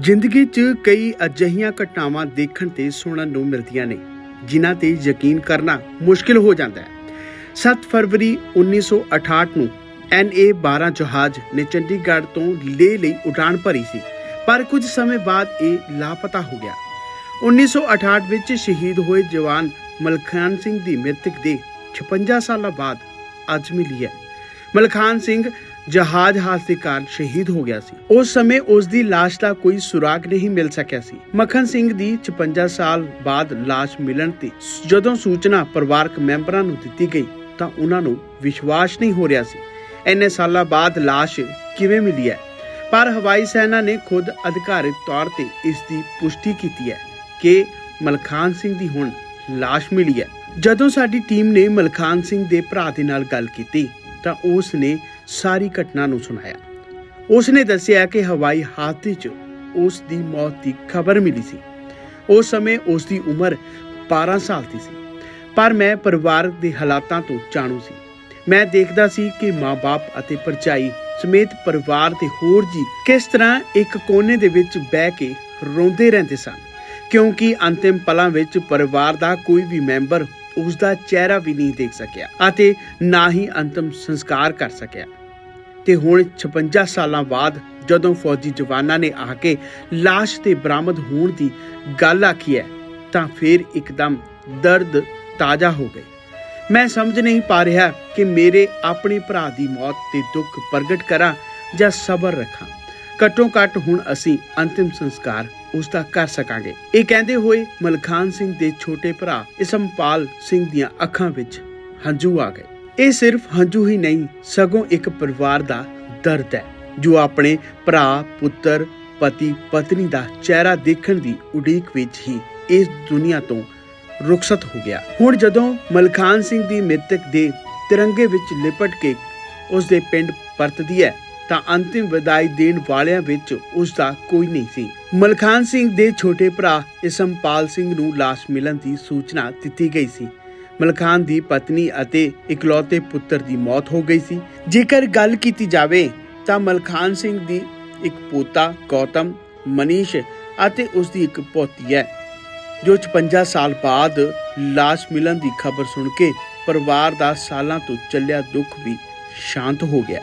ਜ਼ਿੰਦਗੀ 'ਚ ਕਈ ਅਜਿਹੀਆਂ ਘਟਨਾਵਾਂ ਦੇਖਣ ਤੇ ਸੁਣਨ ਨੂੰ ਮਿਲਦੀਆਂ ਨੇ, ਜਿਨ੍ਹਾਂ ਤੇ ਯਕੀਨ ਕਰਨਾ ਮੁਸ਼ਕਿਲ ਹੋ ਜਾਂਦਾ ਹੈ। 7 ਫਰਵਰੀ 1968 ਨੂੰ NA 12 ਜਹਾਜ਼ ਨੇ ਚੰਡੀਗੜ੍ਹ ਤੋਂ ਲੇਹ ਲਈ ਉਡਾਣ ਭਰੀ ਸੀ, ਪਰ ਕੁਝ ਸਮੇਂ ਬਾਅਦ ਇਹ ਲਾਪਤਾ ਹੋ ਗਿਆ। 1968 ਵਿੱਚ ਸ਼ਹੀਦ ਹੋਏ ਜਵਾਨ ਮਲਖਾਨ ਸਿੰਘ ਦੀ ਮ੍ਰਿਤਕ ਦੇ 56 ਸਾਲਾਂ ਬਾਅਦ ਅੱਜ ਮਿਲੀ ਹੈ। ਮਲਖਾਨ ਸਿੰਘ ਜਹਾਜ਼ ਹਾਦਸੇ ਕਾਰਨ ਸ਼ਹੀਦ ਹੋ ਗਿਆ ਸੀ। ਉਸ ਸਮੇਂ ਉਸ ਦੀ ਲਾਸ਼ ਦਾ ਕੋਈ ਸੁਰਾਗ ਨਹੀਂ ਮਿਲ ਸਕਿਆ ਸੀ। ਮੱਖਣ ਸਿੰਘ ਦੀ 56 ਸਾਲ ਬਾਅਦ ਲਾਸ਼ ਮਿਲਣ ਤੇ ਜਦੋਂ ਸੂਚਨਾ ਪਰਿਵਾਰਕ ਮੈਂਬਰਾਂ ਨੂੰ ਦਿੱਤੀ ਗਈ, ਤਾਂ ਉਹਨਾਂ ਨੂੰ ਵਿਸ਼ਵਾਸ ਨਹੀਂ ਹੋ ਰਿਹਾ ਸੀ। ਇੰਨੇ ਸਾਲਾਂ ਬਾਅਦ ਲਾਸ਼ ਕਿਵੇਂ ਮਿਲੀ ਹੈ? ਪਰ ਹਵਾਈ ਸੈਨਾ ਨੇ ਖੁਦ ਅਧਿਕਾਰਿਤ ਤੌਰ ਤੇ ਇਸ ਦੀ ਪੁਸ਼ਟੀ ਕੀਤੀ ਹੈ ਕਿ ਮਲਖਾਨ ਸਿੰਘ ਦੀ ਹੁਣ ਲਾਸ਼ ਮਿਲੀ ਹੈ। ਜਦੋਂ ਸਾਡੀ ਟੀਮ ਨੇ ਮਲਖਾਨ ਸਿੰਘ ਦੇ ਭਰਾ ਦੇ ਨਾਲ ਗੱਲ ਕੀਤੀ, ਤਾਂ ਉਸ ਨੇ ਸਾਰੀ ਘਟਨਾ ਨੂੰ ਸੁਣਾਇਆ। ਉਸ ਨੇ ਦੱਸਿਆ ਕਿ ਹਵਾਈ ਹਾਦਸੇ 'ਚ ਉਸ ਦੀ ਮੌਤ ਦੀ ਖਬਰ ਮਿਲੀ ਸੀ। ਉਸ ਸਮੇਂ ਉਸ ਦੀ ਉਮਰ 12 ਸਾਲ ਦੀ ਸੀ, ਪਰ ਮੈਂ ਪਰਿਵਾਰ ਦੇ ਹਾਲਾਤਾਂ ਤੋਂ ਜਾਣੂ ਸੀ। ਮੈਂ ਦੇਖਦਾ ਸੀ ਕਿ ਮਾਪੇ ਅਤੇ ਪਰਚਾਈ ਸਮੇਤ ਪਰਿਵਾਰ ਦੇ ਹੋਰ ਜੀ ਕਿਸ ਤਰ੍ਹਾਂ ਇੱਕ ਕੋਨੇ ਦੇ ਵਿੱਚ ਬਹਿ ਕੇ ਰੋਂਦੇ ਰਹਿੰਦੇ ਸਨ, ਕਿਉਂਕਿ ਅੰਤਿਮ ਪਲਾਂ ਵਿੱਚ ਪਰਿਵਾਰ ਦਾ ਕੋਈ ਵੀ ਮੈਂਬਰ ਉਸ ਦਾ ਚਿਹਰਾ ਵੀ ਨਹੀਂ ਦੇਖ ਸਕਿਆ ਅਤੇ ਨਾ ਹੀ ਅੰਤਮ ਸੰਸਕਾਰ ਕਰ ਸਕਿਆ। ਤੇ ਹੁਣ 56 ਸਾਲਾਂ ਬਾਅਦ ਜਦੋਂ ਫੌਜੀ ਜਵਾਨਾਂ ਨੇ ਆ ਕੇ লাশ ਤੇ ਬਰਾਮਦ ਹੋਣ ਦੀ ਗੱਲ ਆਖੀ ਹੈ, ਤਾਂ ਫਿਰ ਇੱਕਦਮ ਦਰਦ ਤਾਜ਼ਾ ਹੋ ਗਏ। ਮੈਂ ਸਮਝ ਨਹੀਂ ਪਾ ਰਿਹਾ ਕਿ ਮੇਰੇ ਆਪਣੇ ਭਰਾ ਦੀ ਮੌਤ ਤੇ ਦੁੱਖ ਪ੍ਰਗਟ ਕਰਾਂ ਜਾਂ ਸਬਰ ਰੱਖਾਂ। ਘੱਟੋ ਘੱਟ ਹੁਣ ਅਸੀਂ ਅੰਤਿਮ ਸੰਸਕਾਰ ਉਸ ਦਾ ਕਰ ਸਕਾਂਗੇ। ਇਹ ਕਹਿੰਦੇ ਹੋਏ ਮਲਖਾਨ ਸਿੰਘ ਦੇ ਛੋਟੇ ਭਰਾ ਇਸਮਪਾਲ ਸਿੰਘ ਦੀਆਂ ਅੱਖਾਂ ਵਿੱਚ ਹੰਝੂ ਆ ਗਏ। ਇਹ ਸਿਰਫ ਹੰਝੂ ਹੀ ਨਹੀਂ, ਸਗੋਂ ਇੱਕ ਪਰਿਵਾਰ ਦਾ ਦਰਦ ਹੈ, ਜੋ ਆਪਣੇ ਭਰਾ, ਪੁੱਤਰ, ਪਤੀ, ਪਤਨੀ ਦਾ ਚਿਹਰਾ ਦੇਖਣ ਦੀ ਉਡੀਕ ਵਿੱਚ ਹੀ ਇਸ ਦੁਨੀਆ ਤੋਂ ਰੁਖਸਤ ਹੋ ਗਿਆ। ਹੁਣ ਜਦੋਂ ਮਲਖਾਨ ਸਿੰਘ ਦੀ ਮ੍ਰਿਤਕ ਦੇ ਤਿਰੰਗੇ ਵਿੱਚ ਲਿਪਟ ਕੇ ਉਸ ਦੇ ਪਿੰਡ ਪਰਤਦੀ ਹੈ, ਤਾਂ ਅੰਤਿਮ ਵਿਦਾਈ ਦੇਣ ਵਾਲਿਆਂ ਵਿੱਚ ਉਸ ਦਾ ਕੋਈ ਨਹੀਂ ਸੀ। ਮਲਖਾਨ ਸਿੰਘ ਦੇ ਛੋਟੇ ਭਰਾ ਇਸਮਪਾਲ ਸਿੰਘ ਨੂੰ ਲਾਸ਼ ਮਿਲਣ ਦੀ ਸੂਚਨਾ ਦਿੱਤੀ ਗਈ ਸੀ। ਮਲਖਾਨ ਦੀ ਪਤਨੀ ਅਤੇ ਇਕਲੌਤੇ ਪੁੱਤਰ ਦੀ ਮੌਤ ਹੋ ਗਈ ਸੀ। ਜੇਕਰ ਗੱਲ ਕੀਤੀ ਜਾਵੇ ਤਾਂ ਮਲਖਾਨ ਸਿੰਘ ਦੀ ਇੱਕ ਪੋਤਾ ਗੌਤਮ ਮਨੀਸ਼ ਅਤੇ ਉਸ ਦੀ ਇੱਕ ਪੋਤੀ ਹੈ, ਜੋ 56 ਸਾਲ ਬਾਅਦ ਲਾਸ਼ ਮਿਲਣ ਦੀ ਖਬਰ ਸੁਣ ਕੇ ਪਰਿਵਾਰ ਦਾ ਸਾਲਾਂ ਤੋਂ ਚੱਲਿਆ ਦੁੱਖ ਵੀ ਸ਼ਾਂਤ ਹੋ ਗਿਆ।